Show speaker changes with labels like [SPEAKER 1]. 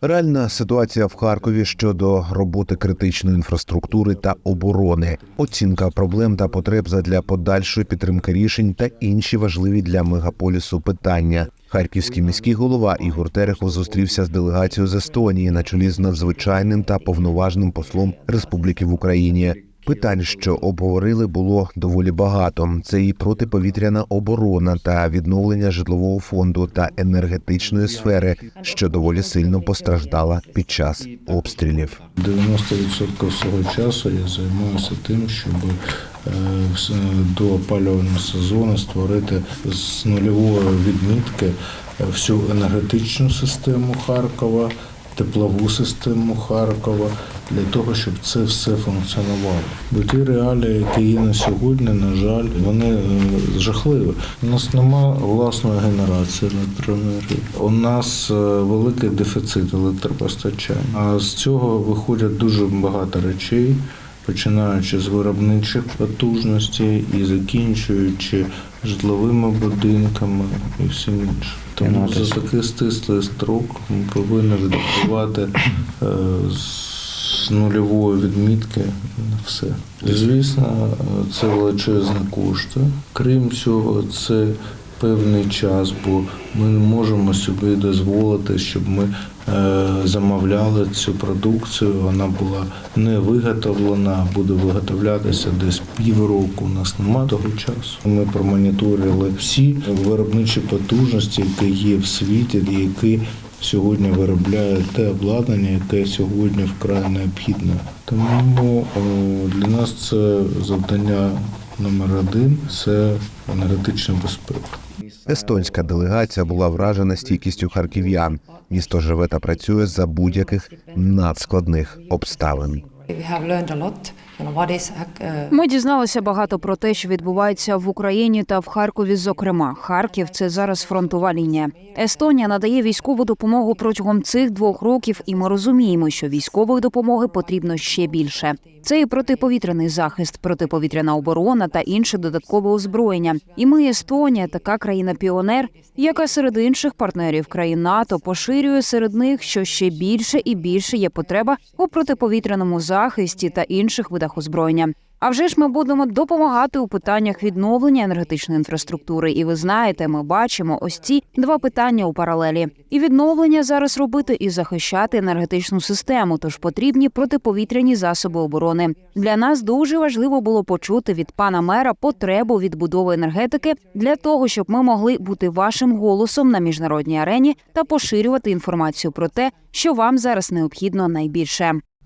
[SPEAKER 1] Реальна ситуація в Харкові щодо роботи критичної інфраструктури та оборони, оцінка проблем та потреб задля подальшої підтримки рішень та інші важливі для мегаполісу питання. Харківський міський голова Ігор Терехов зустрівся з делегацією з Естонії на чолі з надзвичайним та повноважним послом Республіки в Україні. Питань, що обговорили, було доволі багато. Це і протиповітряна оборона та відновлення житлового фонду та енергетичної сфери, що доволі сильно постраждала під час обстрілів.
[SPEAKER 2] 90% свого часу я займаюся тим, щоб е, до опалювального сезону створити з нульової відмітки е, всю енергетичну систему Харкова, теплову систему Харкова, для того, щоб це все функціонувало. Бо ті реалії, які є на сьогодні, на жаль, вони е, жахливі. У нас нема власної генерації електроенергії. У нас е, великий дефіцит електропостачання. А з цього виходять дуже багато речей. Починаючи з виробничих потужностей і закінчуючи житловими будинками і всім іншим. Тому за такий стислий строк ми повинні відбувати е, з нульової відмітки на все. Звісно, це величезні кошти. Крім цього, це певний час, бо ми не можемо собі дозволити, щоб ми е, замовляли цю продукцію. Вона була не виготовлена, буде виготовлятися десь півроку. У нас немає того часу. Ми промоніторили всі виробничі потужності, які є в світі, які сьогодні виробляє те обладнання, яке сьогодні вкрай необхідне. Тому о, для нас це завдання номер один це енергетична безпека.
[SPEAKER 1] Естонська делегація була вражена стійкістю харків'ян. Місто живе та працює за будь-яких надскладних обставин.
[SPEAKER 3] Uh,
[SPEAKER 4] Ми дізналися багато про те, що відбувається в Україні та в Харкові. Зокрема, Харків це зараз фронтова лінія. Естонія надає військову допомогу протягом цих двох років, і ми розуміємо, що військової допомоги потрібно ще більше. Це і протиповітряний захист, протиповітряна оборона та інше додаткове озброєння. І ми, Естонія, така країна-піонер, яка серед інших партнерів країн НАТО поширює серед них, що ще більше і більше є потреба у протиповітряному захисті та інших видах озброєння. А вже ж ми будемо допомагати у питаннях відновлення енергетичної інфраструктури. І ви знаєте, ми бачимо ось ці два питання у паралелі. І відновлення зараз робити і захищати енергетичну систему. Тож потрібні протиповітряні засоби оборони. Для нас дуже важливо було почути від пана мера потребу відбудови енергетики для того, щоб ми могли бути вашим голосом на міжнародній арені та поширювати інформацію про те, що вам зараз необхідно найбільше.